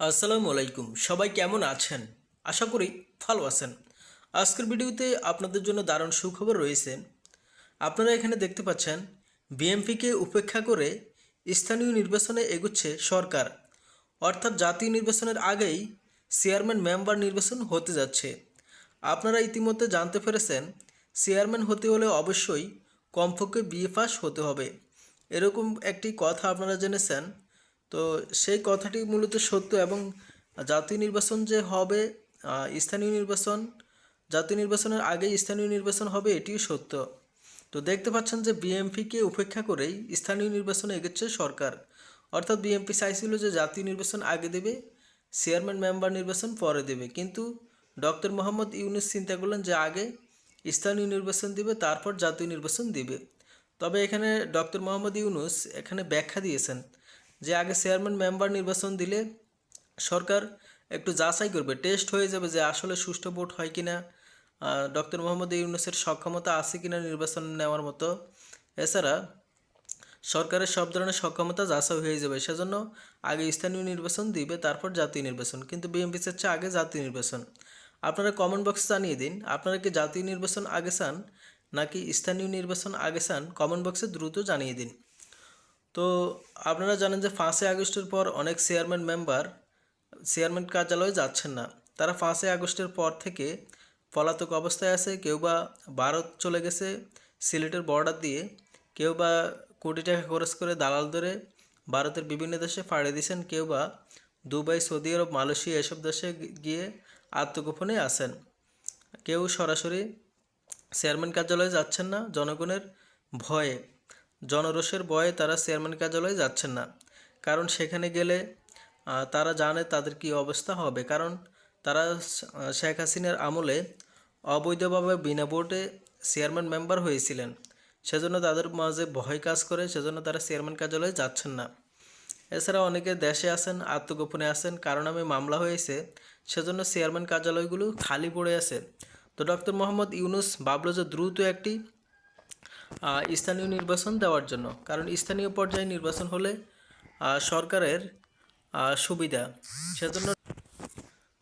আসসালামু আলাইকুম। সবাই কেমন আছেন? আশা করি ভালো আছেন। আজকের ভিডিওতে আপনাদের জন্য দারুণ সুখবর রয়েছে। আপনারা এখানে দেখতে পাচ্ছেন, বিএমপিকে উপেক্ষা করে স্থানীয় নির্বাচনে এগুচ্ছে সরকার। অর্থাৎ জাতীয় নির্বাচনের আগেই চেয়ারম্যান মেম্বার নির্বাচন হতে যাচ্ছে। আপনারা ইতিমধ্যে জানতে পেরেছেন, চেয়ারম্যান হতে হলে অবশ্যই কমপক্ষে বিএ পাস হতে হবে। এরকম একটি কথা আপনারা জেনেছেন তো সেই কথাটি মূলত সত্য এবং জাতীয় নির্বাচন যে হবে স্থানীয় নির্বাচন, জাতীয় নির্বাচনের আগেই স্থানীয় নির্বাচন হবে, এটিও সত্য। তো দেখতে পাচ্ছেন যে বিএমপিকে উপেক্ষা করেই স্থানীয় নির্বাচনে এগোচ্ছে সরকার। অর্থাৎ বিএমপি চাইছিল যে জাতীয় নির্বাচন আগে দেবে, চেয়ারম্যান মেম্বার নির্বাচন পরে দেবে। কিন্তু ডক্টর মোহাম্মদ ইউনুস চিন্তা করলেন যে আগে স্থানীয় নির্বাচন দিবে, তারপর জাতীয় নির্বাচন দিবে। তবে এখানে ডক্টর মোহাম্মদ ইউনুস এখানে ব্যাখ্যা দিয়েছেন যে আগে চেয়ারম্যান মেম্বার নির্বাচন দিলে সরকার একটু যাচাই করবে। টেস্ট হয়ে যাবে যে আসলে সুষ্ঠু ভোট হয় কি না ডক্টর মোহাম্মদ ইউনুসের সক্ষমতা আছে কিনা নির্বাচন নেওয়ার মতো। এছাড়া সরকারের সব ধরনের সক্ষমতা যাচাই হয়ে যাবে, সেজন্য আগে স্থানীয় নির্বাচন দিবে, তারপর জাতীয় নির্বাচন। কিন্তু বিএনপি চাচ্ছে আগে জাতীয় নির্বাচন। আপনারা কমেন্ট বক্সে জানিয়ে দিন, আপনারা কি জাতীয় নির্বাচন আগে চান নাকি স্থানীয় নির্বাচন আগে চান? কমেন্ট বক্সে দ্রুত জানিয়ে দিন। তো আপনারা জানেন যে পাঁচই আগস্টের পর অনেক চেয়ারম্যান মেম্বার, চেয়ারম্যান কার্যালয়ে যাচ্ছেন না। তারা পাঁচই আগস্টের পর থেকে পলাতক অবস্থায় আছে, কেউ বা ভারত চলে গেছে সিলেটের বর্ডার দিয়ে, কেউ বা কোটি টাকা খরচ করে দালাল ধরে ভারতের বিভিন্ন দেশে ফাড়ে দিয়েছেন, কেউ বা দুবাই, সৌদি আরব, মালয়েশিয়া এসব দেশে গিয়ে আত্মগোপনে আছেন। কেউ সরাসরি চেয়ারম্যান কার্যালয়ে যাচ্ছেন না, জনগণের ভয়ে। জনরোষের ভয়ে তারা চেয়ারম্যান কার্যালয়ে যাচ্ছেন না। কারণ সেখানে গেলে তারা জানে তাদের কি অবস্থা হবে। কারণ তারা শেখ হাসিনার আমলে অবৈধভাবে বিনা ভোটে চেয়ারম্যান মেম্বার হয়েছিলেন। সেজন্য তাদের মাঝে ভয় কাজ করে, সেজন্য তারা চেয়ারম্যান কার্যালয়ে যাচ্ছেন না। এছাড়া অনেকে দেশে আছেন, আত্মগোপনে আছেন কারণ আমি মামলা হয়েছে, সেজন্য চেয়ারম্যান কার্যালয়গুলো খালি পড়ে আছে। তো ডক্টর মোহাম্মদ ইউনুস ভাবলো যে দ্রুত একটি স্থানীয় নির্বাচন দেওয়ার জন্য। কারণ স্থানীয় পর্যায়ে নির্বাচন হলে সরকারের সুবিধা। সেজন্য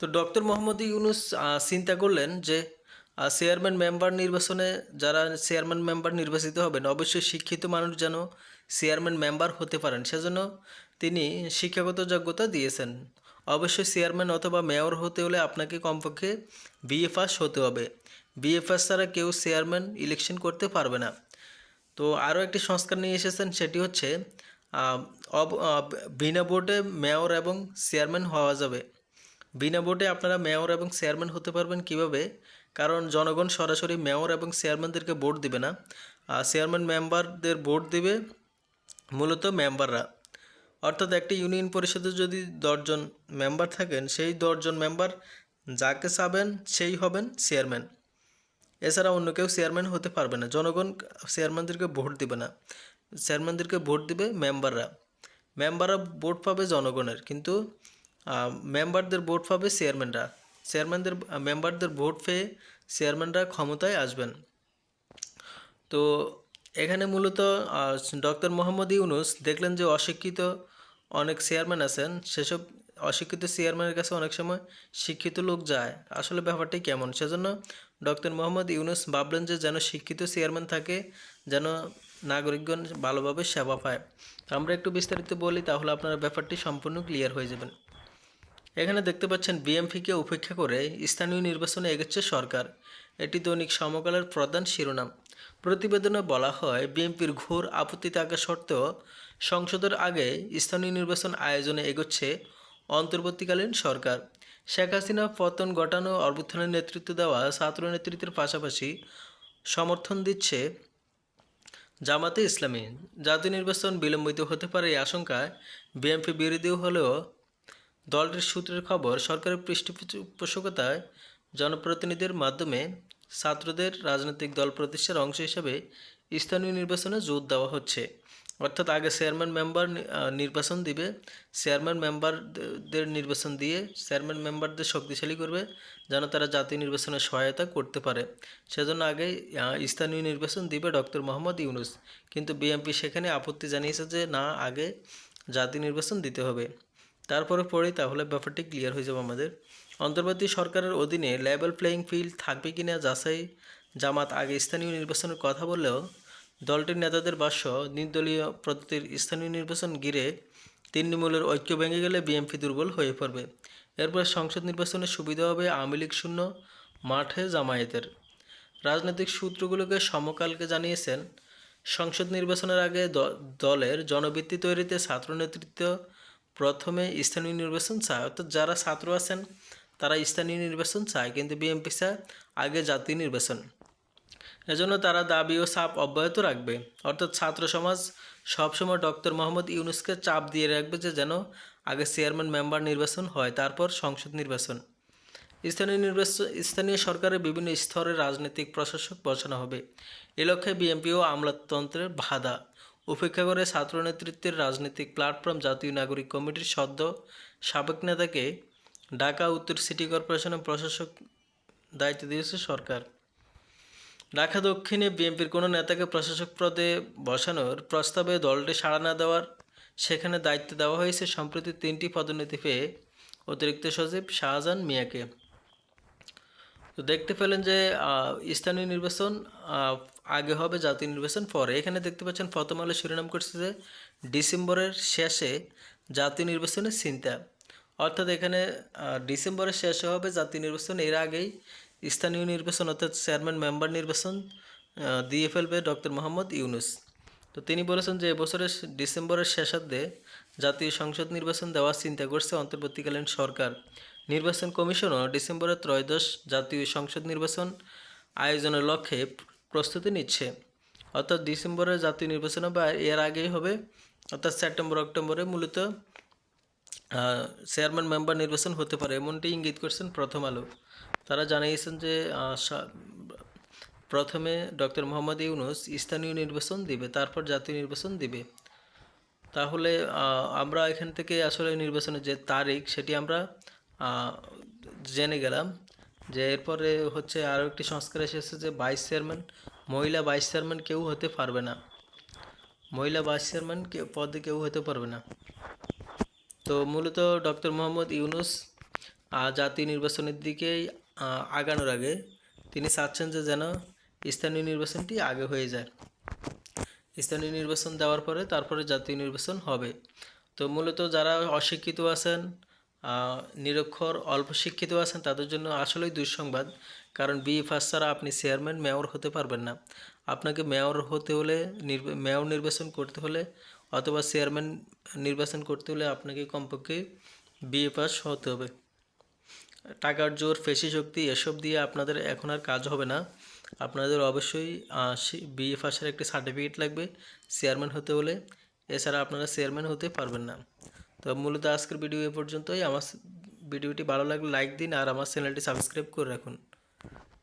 তো ডক্টর মোহাম্মদ ইউনুস চিন্তা করলেন যে চেয়ারম্যান মেম্বার নির্বাচনে যারা চেয়ারম্যান মেম্বার নির্বাচিত হবেন, অবশ্যই শিক্ষিত মানুষ যেন চেয়ারম্যান মেম্বার হতে পারেন। সেজন্য তিনি শিক্ষাগত যোগ্যতা দিয়েছেন। অবশ্যই চেয়ারম্যান অথবা মেয়র হতে হলে আপনাকে কমপক্ষে বিএ পাস হতে হবে। বিএ পাস ছাড়া কেউ চেয়ারম্যান ইলেকশন করতে পারবে না। তো আরও একটি সংস্কার নিয়ে এসেছেন, সেটি হচ্ছে বিনা ভোটে মেয়র এবং চেয়ারম্যান হওয়া যাবে। বিনা ভোটে আপনারা মেয়র এবং চেয়ারম্যান হতে পারবেন কীভাবে? কারণ জনগণ সরাসরি মেয়র এবং চেয়ারম্যানদেরকে ভোট দিবে না। চেয়ারম্যান মেম্বারদের ভোট দিবে মূলত মেম্বাররা। অর্থাৎ একটি ইউনিয়ন পরিষদে যদি দশজন মেম্বার থাকেন, সেই দশজন মেম্বার যাকে চাবেন, সেই হবেন চেয়ারম্যান। এছাড়া অন্য কেউ চেয়ারম্যান হতে পারবে না। জনগণ চেয়ারম্যানদেরকে ভোট দিবে না। চেয়ারম্যানদেরকে ভোট দিবে মেম্বাররা। মেম্বাররা ভোট পাবে জনগণের, কিন্তু মেম্বারদের ভোট পাবে চেয়ারম্যানরা। চেয়ারম্যানদের, মেম্বারদের ভোট পেয়ে চেয়ারম্যানরা ক্ষমতায় আসবেন। তো, এখানে মূলত ডক্টর মোহাম্মদ ইউনুস দেখলেন যে অশিক্ষিত অনেক চেয়ারম্যান আছেন। সেসব অশিক্ষিত চেয়ারম্যানের কাছে অনেক সময় শিক্ষিত লোক যায়। আসলে ব্যাপারটাই কেমন? সেজন্য ডক্টর মোহাম্মদ ইউনুস ভাবলেন যে যেন শিক্ষিত চেয়ারম্যান থাকে, যেন নাগরিকগণ ভালোভাবে সেবা পায়। আমরা একটু বিস্তারিত বলি, তাহলে আপনারা ব্যাপারটি সম্পূর্ণ ক্লিয়ার হয়ে যাবেন এখানে দেখতে পাচ্ছেন, বিএমপিকে উপেক্ষা করে স্থানীয় নির্বাচনে এগোচ্ছে সরকার। এটি দৈনিক সমকালের প্রধান শিরোনাম। প্রতিবেদনে বলা হয় বিএনপির ঘোর আপত্তি থাকা সত্ত্বেও সংসদের আগে স্থানীয় নির্বাচন আয়োজনে এগোচ্ছে অন্তর্বর্তীকালীন সরকার। শেখ হাসিনা পতন ঘটানো অভ্যুত্থানের নেতৃত্ব দেওয়া ছাত্র নেতৃত্বের পাশাপাশি সমর্থন দিচ্ছে জামাতে ইসলামী। জাতীয় নির্বাচন বিলম্বিত হতে পারে এই আশঙ্কায় বিএনপি বিরোধী হলেও দলটির সূত্রের খবর, সরকারের পৃষ্ঠপোষকতায় জনপ্রতিনিধির মাধ্যমে ছাত্রদের রাজনৈতিক দল প্রতিষ্ঠার অংশ হিসেবে স্থানীয় নির্বাচনে জোর দেওয়া হচ্ছে। অর্থাৎ আগে চেয়ারম্যান মেম্বার নির্বাচন দিবে চেয়ারম্যান মেম্বারদের নির্বাচন দিয়ে চেয়ারম্যান মেম্বারদের শক্তিশালী করবে, যেন তারা জাতীয় নির্বাচনে সহায়তা করতে পারে। সেজন্য আগে স্থানীয় নির্বাচন দিবে ডক্টর মোহাম্মদ ইউনুস। কিন্তু বিএনপি সেখানে আপত্তি জানিয়েছে যে, না, আগে জাতীয় নির্বাচন দিতে হবে। তারপরে পড়ি তাহলে ব্যাপারটি ক্লিয়ার হয়ে যাবে আমাদের। অন্তর্বর্তী সরকারের অধীনে লেভেল প্লেয়িং ফিল্ড থাকবে কিনা যাচাই, জামাত আগে স্থানীয় নির্বাচনের কথা বললেও দলটির নেতাদের ভাষ্য নির্দলীয় পদ্ধতির স্থানীয় নির্বাচন ঘিরে তৃণমূলের ঐক্য ভেঙে গেলে বিএনপি দুর্বল হয়ে পড়বে। এরপর সংসদ নির্বাচনের সুবিধা হবে আওয়ামী লীগ শূন্য, মাঠে জামায়াতের। রাজনৈতিক সূত্রগুলোকে সমকালকে জানিয়েছেন, সংসদ নির্বাচনের আগে দলের জনভিত্তি তৈরিতে ছাত্র নেতৃত্ব প্রথমে স্থানীয় নির্বাচন চায়। অর্থাৎ যারা ছাত্র আছেন, তারা স্থানীয় নির্বাচন চায়, কিন্তু বিএনপি চায় আগে জাতীয় নির্বাচন। এজন্য তারা দাবি ও চাপ অব্যাহত রাখবে। অর্থাৎ ছাত্র সমাজ সবসময় ডক্টর মোহাম্মদ ইউনুসকে চাপ দিয়ে রাখবে যে যেন আগে চেয়ারম্যান, মেম্বার নির্বাচন হয়, তারপর সংসদ নির্বাচন। স্থানীয় নির্বাচন, স্থানীয় সরকারের বিভিন্ন স্তরের রাজনৈতিক প্রশাসক বসানো হবে। এ লক্ষ্যে বিএনপি ও আমলাতন্ত্রের বাধা। উপেক্ষা করে ছাত্র নেতৃত্বের রাজনৈতিক প্ল্যাটফর্ম, জাতীয় নাগরিক কমিটির সদ্য সাবেক নেতাকে ঢাকা উত্তর সিটি কর্পোরেশনের প্রশাসক দায়িত্ব দিয়েছে সরকার। ঢাকা দক্ষিণে বিএনপির কোনো নেতাকে প্রশাসক পদে বসানোর প্রস্তাবে দলটি সাড়া না দেওয়ার সেখানে দায়িত্ব দেওয়া হয়েছে সম্প্রতি তিনটি পদোন্নতি পেয়ে অতিরিক্ত সচিব শাহজাহান মিয়াকে। তো দেখতে পেলেন যে স্থানীয় নির্বাচন আগে হবে জাতীয় নির্বাচন পরে। এখানে দেখতে পাচ্ছেন প্রথম আলো শিরোনাম করছে যে, ডিসেম্বরের শেষে জাতীয় নির্বাচনের চিন্তা। অর্থাৎ এখানে ডিসেম্বরের শেষে হবে জাতীয় নির্বাচন। এর আগেই স্থানীয় নির্বাচন, অর্থাৎ চেয়ারম্যান, মেম্বার নির্বাচন ফেলবে ডক্টর মোহাম্মদ ইউনুস। তো তিনি বলেছেন যে, এবছরের ডিসেম্বরের শেষার্ধে জাতীয় সংসদ নির্বাচন দেওয়ার চিন্তা করছে অন্তর্বর্তীকালীন সরকার। নির্বাচন কমিশনও ডিসেম্বরের ত্রয়োদশ জাতীয় সংসদ নির্বাচন আয়োজনের লক্ষ্যে প্রস্তুতি নিচ্ছে। অর্থাৎ ডিসেম্বরের জাতীয় নির্বাচন বা এর আগেই হবে। অর্থাৎ সেপ্টেম্বর, অক্টোবরে মূলত চেয়ারম্যান মেম্বার নির্বাচন হতে পারে, এমনটি ইঙ্গিত করছেন প্রথম আলো। তারা জানিয়েছেন যে প্রথমে ডক্টর মোহাম্মদ ইউনুস স্থানীয় নির্বাচন দিবে, তারপর জাতীয় নির্বাচন দিবে। তাহলে আমরা এখান থেকে আসলে নির্বাচনের যে তারিখ সেটি আমরা জেনে গেলাম। যে এরপরে হচ্ছে আরও একটি সংস্কার এসেছে যে ভাইস চেয়ারম্যান মহিলা ভাইস চেয়ারম্যান কেউ হতে পারবে না। মহিলা ভাইস চেয়ারম্যান পদে কেউ হতে পারবে না। তো মূলত ডক্টর মোহাম্মদ ইউনুস জাতীয় নির্বাচনের দিকেই আগানোর আগে তিনি চাচ্ছেন যে যেন স্থানীয় নির্বাচনটি আগে হয়ে যায়। স্থানীয় নির্বাচন দেওয়ার পরে তারপরে জাতীয় নির্বাচন হবে। তো মূলত যারা অশিক্ষিত আছেন নিরক্ষর, অল্প শিক্ষিত আছেন, তাদের জন্য আসলেই দুঃসংবাদ। কারণ বি ফাস ছাড়া আপনি চেয়ারম্যান, মেয়র হতে পারবেন না। আপনাকে মেয়র হতে হলে মেয়র নির্বাচন করতে হলে অথবা চেয়ারম্যান নির্বাচন করতে হলে আপনাকে কমপক্ষে বিএ পাস হতে হবে। টাকার জোর, পেশি শক্তি এসব দিয়ে আপনাদের এখন আর কাজ হবে না। আপনাদের অবশ্যই বিএ পাসের একটি সার্টিফিকেট লাগবে চেয়ারম্যান হতে হলে। এছাড়া আপনারা চেয়ারম্যান হতে পারবেন না। তো মূলত আজকের ভিডিও এ পর্যন্তই। আমার ভিডিওটি ভালো লাগলে লাইক দিন আর আমার চ্যানেলটি সাবস্ক্রাইব করে রাখুন।